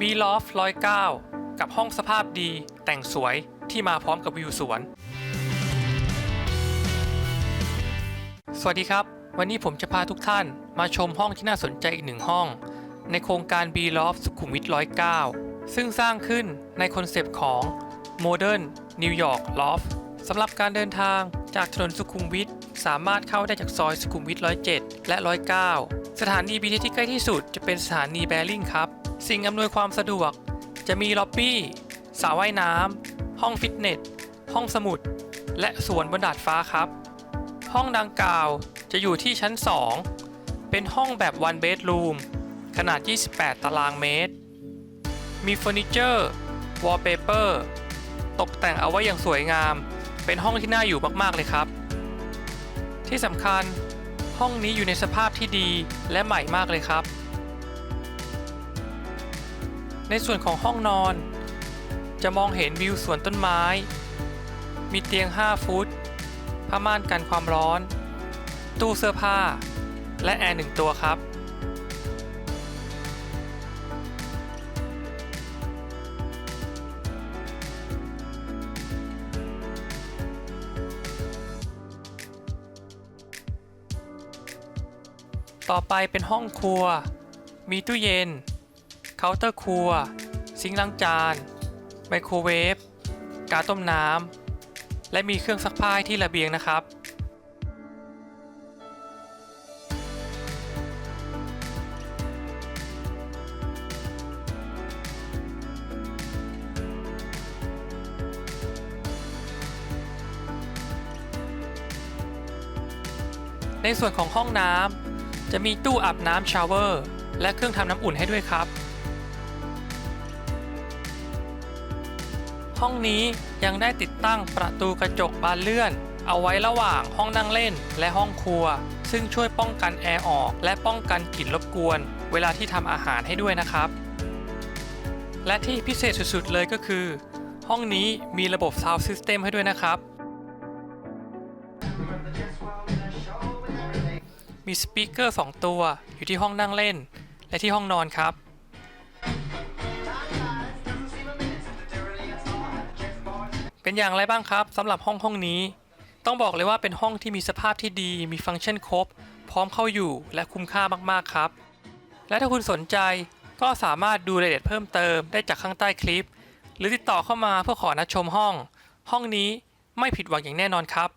B Loft 109กับห้องสภาพดีแต่งสวยที่มาพร้อมกับวิวสวน สวัสดีครับ วันนี้ผมจะพาทุกท่านมาชมห้องที่น่าสนใจอีกหนึ่งห้อง ในโครงการ B Loft สุขุมวิท109 ซึ่งสร้างขึ้นในคอนเซปต์ของ Modern New York Loft สำหรับการเดินทางจากถนนสุขุมวิทสามารถเข้าได้จากซอยสุขุมวิท107 และ 109 สถานี BTS ที่ใกล้ที่สุดจะเป็นสถานีแบริ่งครับ สิ่งอำนวยความสะดวก จะมีล็อบบี้สระว่ายน้ำห้องฟิตเนส ห้องสมุด และสวนบนดาดฟ้าครับ ห้องดังกล่าวจะอยู่ที่ชั้น 2 เป็นห้องแบบ one bedroom ขนาด 28 ตารางเมตร มีเฟอร์นิเจอร์ วอลเปเปอร์ ตกแต่งเอาไว้อย่างสวยงาม เป็นห้องที่น่าอยู่มาก ๆ เลยครับ ที่สำคัญห้องนี้อยู่ในสภาพที่ดีและใหม่มากเลยครับ ในส่วนของห้องนอน จะมองเห็นวิวสวนต้นไม้ มีเตียง 5 ฟุตผ้าม่านกันความร้อน ตู้เสื้อผ้า และแอร์หนึ่งตัวครับ ต่อไปเป็นห้องครัว มีตู้เย็น เคาน์เตอร์ครัว ซิงค์ล้างจาน ไมโครเวฟ กาต้มน้ำ และมีเครื่องซักผ้าที่ระเบียงนะครับ ในส่วนของห้องน้ำจะมีตู้อาบน้ำชาวเวอร์ และเครื่องทำน้ำอุ่นให้ด้วยครับ ห้องนี้ยังได้ติดตั้งประตูกระจกบานเลื่อน เอาไว้ระหว่างห้องนั่งเล่นและห้องครัว ซึ่งช่วยป้องกันแอร์ออก และป้องกันกลิ่นรบกวน เวลาที่ทำอาหารให้ด้วยนะครับ และที่พิเศษสุดๆเลยก็คือ ห้องนี้มีระบบ Sound System ให้ด้วยนะครับ มีสปีกเกอร์ 2 ตัวอยู่ที่ห้องนั่งเล่น และที่ห้องนอนครับ เป็นอย่างไรบ้างครับสำหรับห้องห้องนี้ ต้องบอกเลยว่าเป็นห้องที่มีสภาพที่ดี มีฟังก์ชันครบ พร้อมเข้าอยู่และคุ้มค่ามากๆครับ และถ้าคุณสนใจก็สามารถดูรายละเอียดเพิ่มเติมได้จากข้างใต้คลิป หรือติดต่อเข้ามาเพื่อขอนัดชมห้อง ห้องนี้ไม่ผิดหวังอย่างแน่นอนครับ